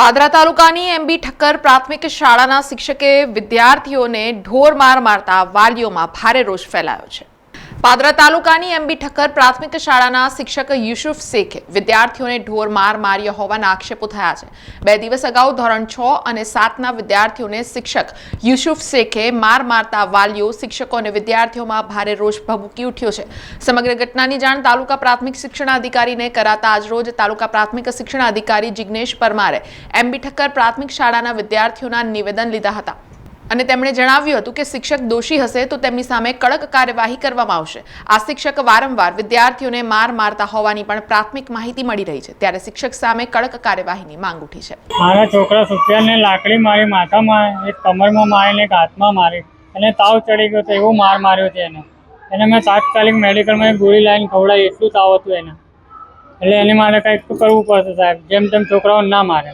પાદરા તાલુકાની એમબી ઠક્કર પ્રાથમિક શાળાના શિક્ષકે વિદ્યાર્થીઓને ઢોર માર મારતા વાલીઓમાં ભારે રોષ ફેલાયો છે. પાદરા તાલુકાની એમબી ઠક્કર પ્રાથમિક શાળાના શિક્ષક યુસુફ શેખે વિદ્યાર્થીઓને ઢોર માર માર્યા હોવાના આક્ષેપો થયા છે. બે દિવસ અગાઉ ધોરણ છ અને સાતના વિદ્યાર્થીઓને શિક્ષક યુસુફ શેખે માર મારતા વાલીઓ, શિક્ષકો અને વિદ્યાર્થીઓમાં ભારે રોષ ભભૂકી ઉઠ્યો છે. સમગ્ર ઘટનાની જાણ તાલુકા પ્રાથમિક શિક્ષણ અધિકારીને કરાતા આજરોજ તાલુકા પ્રાથમિક શિક્ષણ અધિકારી જિજ્ઞેશ પરમારે એમબી ઠક્કર પ્રાથમિક શાળાના વિદ્યાર્થીઓના નિવેદન લીધા હતા. અને તેમણે જણાવ્યું હતું કે શિક્ષક દોષી હશે તો તેમની સામે કડક કાર્યવાહી કરવામાં આવશે. આ શિક્ષક વારંવાર વિદ્યાર્થીઓને માર મારતા હોવાની પણ પ્રાથમિક માહિતી મળી રહી છે. ત્યારે શિક્ષક સામે કડક કાર્યવાહીની માંગ ઉઠી છે. મારા છોકરા સુફિયાનને લાકડી મારી, માથામાં એક કમરમાં મારીને એક હાથમાં મારી અને તાવ ચડી ગયો તો એવો માર માર્યો છે એને. એને મેં તાત્કાલિક મેડિકલમાં ગોળી લાવીને ખવડાવી, એટલું તાવ હતું એને. એટલે એની મારે કંઈક કરવું પડશે સાહેબ, જેમ તેમ છોકરાઓ ના મારે.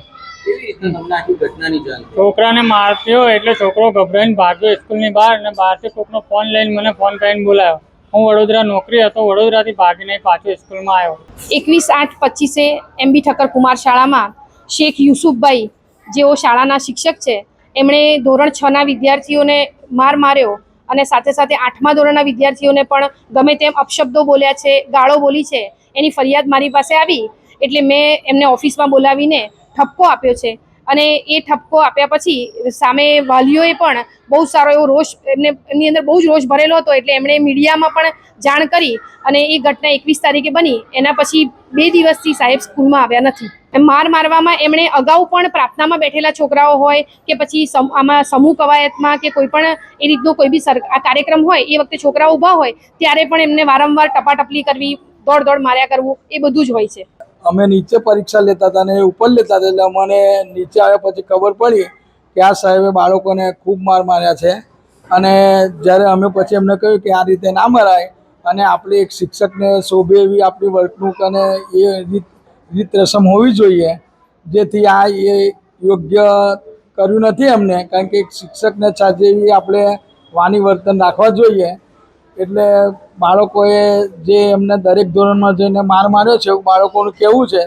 છોકરાને મારતો એટલે છોકરો ગભરાઈને ભાગ્યો સ્કૂલની બહાર અને બહારથી કોકનો ફોન લઈને મને ફોન કરીને બોલાયો. હું વડોદરા નોકરી હતો વડોદરાથી ભાગીને પાછો સ્કૂલમાં આવ્યો. એકવીસ આઠ પચીસે એમબી ઠક્કર કુમાર શાળામાં શેખ યુસુફભાઈ જેઓ શાળાના શિક્ષક છે એમણે ધોરણ છના વિદ્યાર્થીઓને માર માર્યો અને સાથે સાથે આઠમા ધોરણના વિદ્યાર્થીઓને પણ ગમે તેમ અપશબ્દો બોલ્યા છે ગાળો બોલી છે એની ફરિયાદ મારી પાસે આવી એટલે મેં એમને ઓફિસમાં બોલાવીને ઠપકો આપ્યો છે. અને એ ઠપકો આપ્યા પછી સામે વાલીઓએ પણ બહુ સારો એવો રોષ, એમને, એમની અંદર બહુ જ રોષ ભરેલો હતો એટલે એમણે મીડિયામાં પણ જાણ કરી અને એ ઘટના એકવીસ તારીખે બની. એના પછી બે દિવસથી સાહેબ સ્કૂલમાં આવ્યા નથી. માર મારવામાં એમણે અગાઉ પણ પ્રાર્થનામાં બેઠેલા છોકરાઓ હોય કે પછી આમાં સમૂહ કવાયતમાં કે કોઈ પણ એ રીતનો કોઈ બી આ કાર્યક્રમ હોય, એ વખતે છોકરાઓ ઊભા હોય, ત્યારે પણ એમને વારંવાર ટપાટપલી કરવી, દોડ દોડ માર્યા કરવું, એ બધું જ હોય છે. અમે નીચે પરીક્ષા લેતા હતા ને એ ઉપર લેતા હતા, એટલે અમને નીચે આવ્યા પછી ખબર પડી કે આ સાહેબે બાળકોને ખૂબ માર માર્યા છે. અને જ્યારે અમે પછી એમને કહ્યું કે આ રીતે ના મરાય અને આપણે એક શિક્ષકને શોભે એવી આપણી વર્તણૂક અને એ રીત રીત રસમ હોવી જોઈએ, જેથી આ એ યોગ્ય કર્યું નથી એમને કારણ કે એક શિક્ષકને સાચે એવી આપણે વાની વર્તન રાખવા જોઈએ. એટલે બાળકોએ જે એમને દરેક ધોરણમાં જઈને માર માર્યો છે એવું બાળકોનું કેવું છે?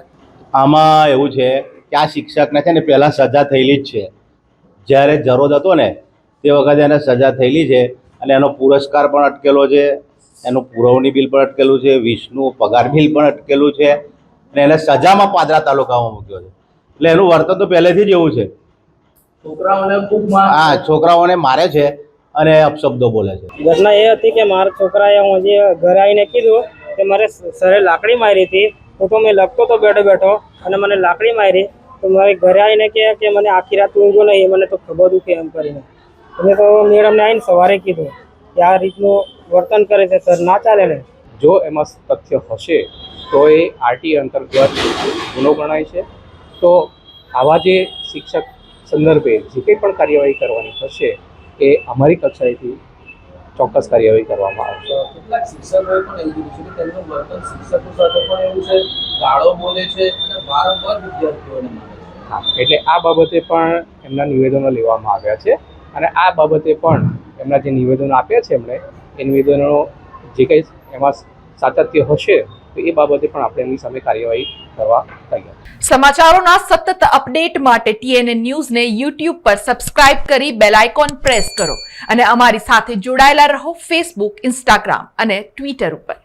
આમાં એવું છે કે આ શિક્ષકને છે ને પહેલાં સજા થયેલી જ છે. જ્યારે જરોદ હતો ને તે વખતે એને સજા થયેલી છે અને એનો પુરસ્કાર પણ અટકેલો છે એનું પુરવણી બિલ પણ અટકેલું છે વિષ્ણુ પગાર બિલ પણ અટકેલું છે અને એને સજામાં પાદરા તાલુકામાં મૂક્યો છે. એટલે એનું વર્તન તો પહેલેથી જ એવું છે. છોકરાઓને ખૂબ હા છોકરાઓને મારે છે. અને અપશબ્દો બોલે છે. ઘટના એ હતી કે મારા છોકરાએ હું જે ઘરે આવીને કીધું કે મારે સરે લાકડી મારી હતી. હું તો મેં લખતો તો બેઠો બેઠો અને મને લાકડી મારી. તો મારે ઘરે આવીને કહે કે મને આખી રાત ઊંઘો નહીં મને તો ખબર દુખે એમ કરીને. મેં તો મેડમને આવીને સવારે કીધું કે આ રીતનું વર્તન કરે છે સર ના ચાલે ને. જો એમાં તથ્ય હશે તો એ આરટી અંતર્ગત ગુનો ગણાય છે. તો આવા જે શિક્ષક સંદર્ભે જે કંઈ પણ કાર્યવાહી કરવાની થશે એ અમારી કક્ષાએથી ચોક્કસ કાર્યવાહી કરવામાં આવશે કેટલાક શિક્ષકોએ પણ એવું કીધું છે કે તેમનું વર્તન શિક્ષકો સાથે પણ એવું છે ગાળો બોલે છે અને વારંવાર વિદ્યાર્થીઓને હા એટલે આ બાબતે પણ એમના નિવેદનો લેવામાં આવ્યા છે અને આ બાબતે પણ એમના જે નિવેદનો આપ્યા છે એમણે એ નિવેદનો જે કંઈ એમાં સાતત્ય હશે તો એ બાબતે પણ આપણે એમની સામે કાર્યવાહી કરવા તૈયાર સમાચારોના સતત અપડેટ માટે ટીએનએ ન્યૂઝને યુટ્યુબ પર સબસ્ક્રાઇબ કરી બેલ આઇકોન પ્રેસ કરો અને અમારી સાથે જોડાયેલા રહો ફેસબુક ઇન્સ્ટાગ્રામ અને ટ્વિટર ઉપર.